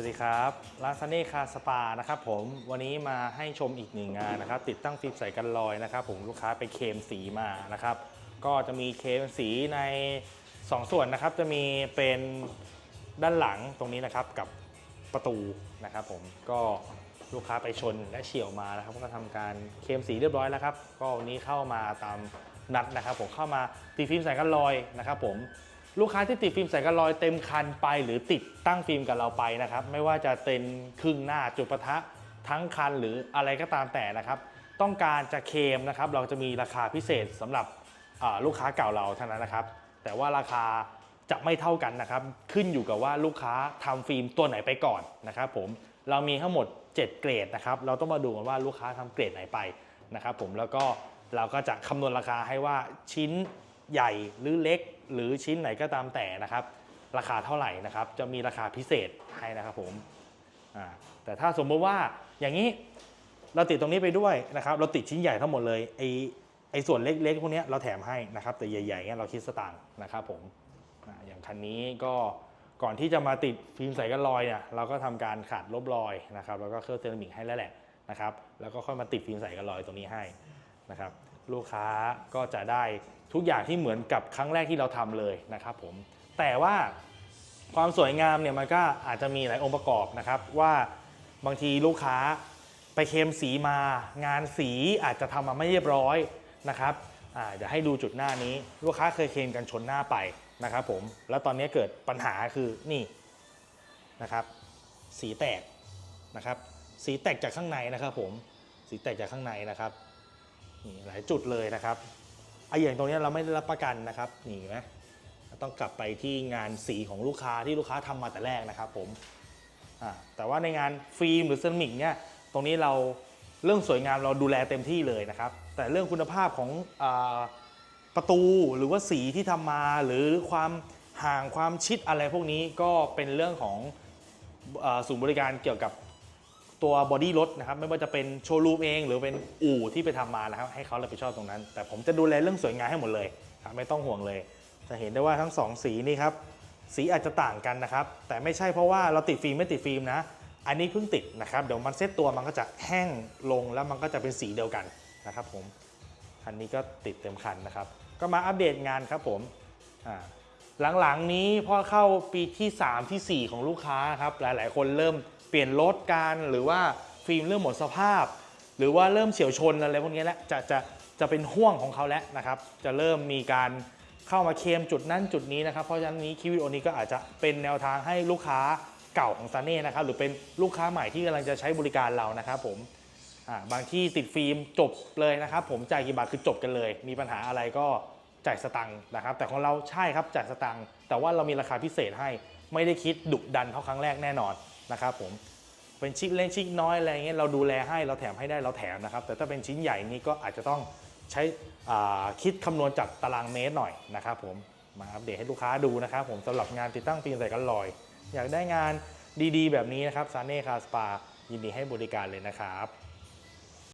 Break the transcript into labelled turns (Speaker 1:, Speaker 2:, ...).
Speaker 1: วัสดีครับร้านซันนี่คาสปานะครับผมวันนี้มาให้ชมอีกหนึ่งงานนะครับ ติดตั้งฟิล์มใส่กันรอยนะครับ ผมลูกค้าไปเคมสีมานะครับ ก็จะมีเคมสีใน 2 ส่วนนะครับ จะมีเป็นด้านหลังตรงนี้นะครับกับประตูนะครับ ผมก็ลูกค้าไปชนและเฉี่ยวมานะครับ ก็ทำการเคมสีเรียบร้อยแล้วครับ ก็วันนี้เข้ามาตามนัดนะครับ ผมเข้ามาตีฟิล์มใส่กันรอยนะครับ ผม ลูกค้าที่ติดฟิล์มใส่กันรอยเต็มคันไป หรือติดตั้งฟิล์มกับเราไปนะครับ ไม่ว่าจะเป็นครึ่งหน้าจุดประทะทั้งคันหรืออะไรก็ตามแต่นะครับ ต้องการจะเคมนะครับ เราจะมีราคาพิเศษสำหรับลูกค้าเก่าเราเท่านั้นนะครับ แต่ว่าราคาจะไม่เท่ากันนะครับ ขึ้นอยู่กับว่าลูกค้าทำฟิล์มตัวไหนไปก่อนนะครับ ผมเรามีทั้งหมด 7 เกรดนะครับ เราต้องมาดูกันว่าลูกค้าทำเกรดไหนไปนะครับ ผมแล้วก็เราก็จะคำนวณราคาให้ว่าชิ้นใหญ่หรือเล็ก หรือชิ้นไหนก็ตามแต่นะครับ ราคาเท่าไหร่นะครับ จะมีราคาพิเศษให้นะครับผมแต่ถ้าสมมติว่าอย่างนี้เราติดตรงนี้ไปด้วยนะครับ เราติดชิ้นใหญ่ทั้งหมดเลยไอไอส่วนเล็กๆพวกนี้เราแถมให้นะครับ แต่ใหญ่ๆเนี้ยเราคิดสตางค์นะครับผมอย่างคันนี้ก็ก่อนที่จะมาติดฟิล์มใสกันรอยเนี่ยเราก็ทำการขาดลบรอยนะครับแล้วก็เคลือบเซรามิกให้แล้วแหละนะครับ แล้วก็ค่อยมาติดฟิล์มใสกันรอยตรงนี้ให้ นะครับลูกค้าก็จะได้ทุกอย่างที่เหมือนกับครั้งแรกที่เราทำเลยนะครับผมแต่ว่าความสวยงามเนี่ยมันก็อาจจะมีหลายองค์ประกอบนะครับว่าบางทีลูกค้าไปเคลมสีมางานสีอาจจะทำมาไม่เรียบร้อยนะครับอาเดี๋ยวให้ดูจุดหน้านี้ ลูกค้าเคยเคลมกันชนหน้าไปนะครับผมแล้วตอนนี้เกิดปัญหาคือนี่นะครับ สีแตกนะครับ สีแตกจากข้างในนะครับผมสีแตกจากข้างในนะครับ นี่หลายจุดเลยนะครับไอ้อย่างตรงนี้เราไม่ได้รับประกันนะครับนี่นไหมต้องกลับไปที่งานสีของลูกค้าที่ลูกค้าทำมาแต่แรกนะครับผมอ่าแต่ว่าในงานฟิล์มหรือเซรามิกเนี่ยตรงนี้เราเรื่องสวยงามเราดูแลเต็มที่เลยนะครับ แต่เรื่องคุณภาพของอประตูหรือว่าสีที่ทำมาหรือความห่างความชิดอะไรพวกนี้ก็เป็นเรื่องของอศูนย์บริการเกี่ยวกับ ตัวบอดี้รถนะครับไม่ว่าจะเป็นโชว์รูมเอง หรือเป็นอู่ที่ไปทำมานะครับให้เขารับผิดชอบตรงนั้น แต่ผมจะดูแลเรื่องสวยงามให้หมดเลยครับไม่ต้องห่วงเลย จะเห็นได้ว่าทั้งสองสีนี่ครับสีอาจจะต่างกันนะครับ แต่ไม่ใช่เพราะว่าเราติดฟิล์มไม่ติดฟิล์มนะ อันนี้เพิ่งติดนะครับเดี๋ยวมันเซตตัวมันก็จะแห้งลงแล้วมันก็จะเป็นสีเดียวกันนะครับผมคันนี้ก็ติดเต็มคันนะครับ ก็มาอัปเดตงานครับผมอ่าหลังๆนี้พอเข้าปีที่ 3 ทีสี่4 ของลูกค้าครับหลายๆ คนเริ่ม เปลี่ยนรถกันหรือว่าฟิล์มเริ่มหมดสภาพ หรือว่าเริ่มเฉียวชนอะไรพวกนี้แล้วจะจะจะเป็นห่วงของเขาแล้วนะครับ จะเริ่มมีการเข้ามาเคมจุดนั้นจุดนี้นะครับ เพราะฉะนั้นนี้คลิปวิดีโอนี้ก็อาจจะเป็นแนวทางให้ลูกค้าเก่าของซาเน่นะครับหรือเป็นลูกค้าใหม่ที่กำลังจะใช้บริการเรานะครับผมบางที่ติดฟิล์มจบเลยนะครับ ผมจ่ายกี่บาทคือจบกันเลย มีปัญหาอะไรก็ จ่ายสตังค์นะครับ แต่ของเราใช่ครับจ่ายสตังค์แต่ว่าเรามีราคาพิเศษให้ไม่ได้คิดดุดันเท่าครั้งแรกแน่นอนนะครับผมเป็นชิ้นเล็กชิ้นน้อยอะไรเงี้ยเราดูแลให้เราแถมให้ได้เราแถมนะครับ แต่ถ้าเป็นชิ้นใหญ่นี่ก็อาจจะต้องใช้คิดคำนวณจากตารางเมตรหน่อยนะครับผมมาอัปเดตให้ลูกค้าดูนะครับผมสำหรับงานติดตั้งฟิล์มใส่กันลอย อยากได้งานดีๆ แบบนี้นะครับซาเน่คาสปายินดีให้บริการเลยนะครับ